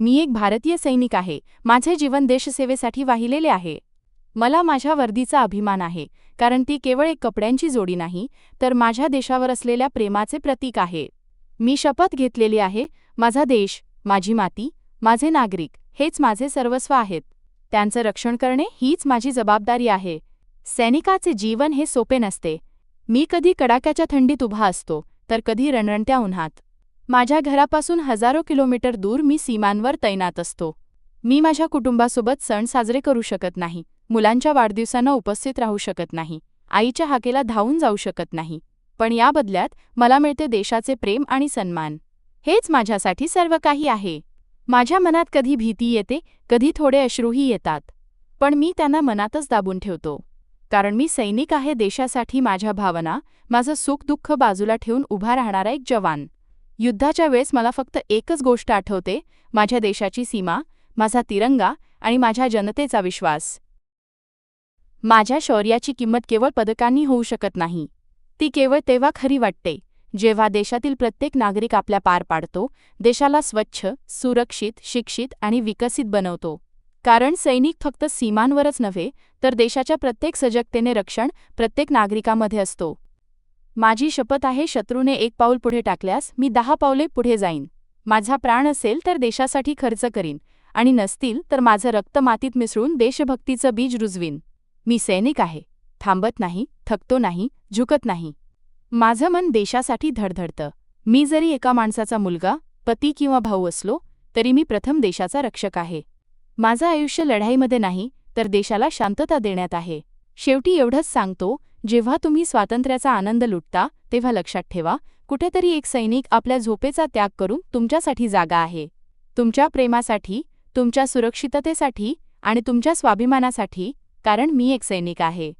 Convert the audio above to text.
मी एक भारतीय सैनिक आहे. माझे जीवन देशसेवेसाठी वाहिलेले आहे. मला माझ्या वर्दीचा अभिमान आहे. कारण ती केवळ एक कपड्यांची जोडी नाही तर माझ्या देशावर असलेल्या प्रेमाचे प्रतीक आहे. मी शपथ घेतलेली आहे माझा देश माझी माती माझे नागरिक हेच माझे सर्वस्व आहेत. त्यांचं रक्षण करणे हीच माझी जबाबदारी आहे. सैनिकाचे जीवन हे सोपे नसते. मी कधी कडाक्याच्या थंडीत उभा असतो तर कधी रणरणत्या उन्हात. माझ्या घरापासून हजारो किलोमीटर दूर मी सीमांवर तैनात असतो. मी माझ्या कुटुंबासोबत सण साजरे करू शकत नाही मुलांच्या वाढदिवसांना उपस्थित राहू शकत नाही आईच्या हाकेला धावून जाऊ शकत नाही पण या बदल्यात मला मिळते देशाचे प्रेम आणि सन्मान. हेच माझ्यासाठी सर्व काही आहे. माझ्या मनात कधी भीती येते कधी थोडे अश्रूही येतात. पण मी त्यांना मनातच दाबून ठेवतो. कारण मी सैनिक आहे देशासाठी माझ्या भावना माझं सुखदुःख बाजूला ठेवून उभा राहणारा एक जवान. युद्धाच्या वेळेस मला फक्त एकच गोष्ट आठवते माझ्या देशाची सीमा माझा तिरंगा आणि माझ्या जनतेचा विश्वास. माझ्या शौर्याची किंमत केवळ पदकांनी होऊ शकत नाही. ती केवळ तेव्हा खरी वाटते जेव्हा देशातील प्रत्येक नागरिक आपल्या पार पाडतो देशाला स्वच्छ सुरक्षित शिक्षित आणि विकसित बनवतो. कारण सैनिक फक्त सीमांवरच नव्हे तर देशाच्या प्रत्येक सजगतेने रक्षण प्रत्येक नागरिकामध्ये असतो. माझी शपथ आहे शत्रूने एक पाऊल पुढे टाकल्यास मी दहा पावले पुढे जाईन. माझा प्राण असेल तर देशासाठी खर्च करीन. आणि नसतील तर माझं रक्त मातीत मिसळून देशभक्तीचं बीज रुजवीन. मी सैनिक आहे. थांबत नाही थकतो नाही झुकत नाही. माझं मन देशासाठी धडधडतं. मी जरी एका माणसाचा मुलगा पती किंवा भाऊ असलो तरी मी प्रथम देशाचा रक्षक आहे. माझं आयुष्य लढाईमध्ये नाही तर देशाला शांतता देण्यात आहे. शेवटी एवढंच सांगतो जेव्हा तुम्ही स्वातंत्र्याचा आनंद लुटता तेव्हा लक्षात ठेवा कुठेतरी एक सैनिक आपल्या झोपेचा त्याग करून तुमच्यासाठी जागा आहे. तुमच्या प्रेमासाठी तुमच्या सुरक्षिततेसाठी आणि तुमच्या स्वाभिमानासाठी कारण मी एक सैनिक आहे.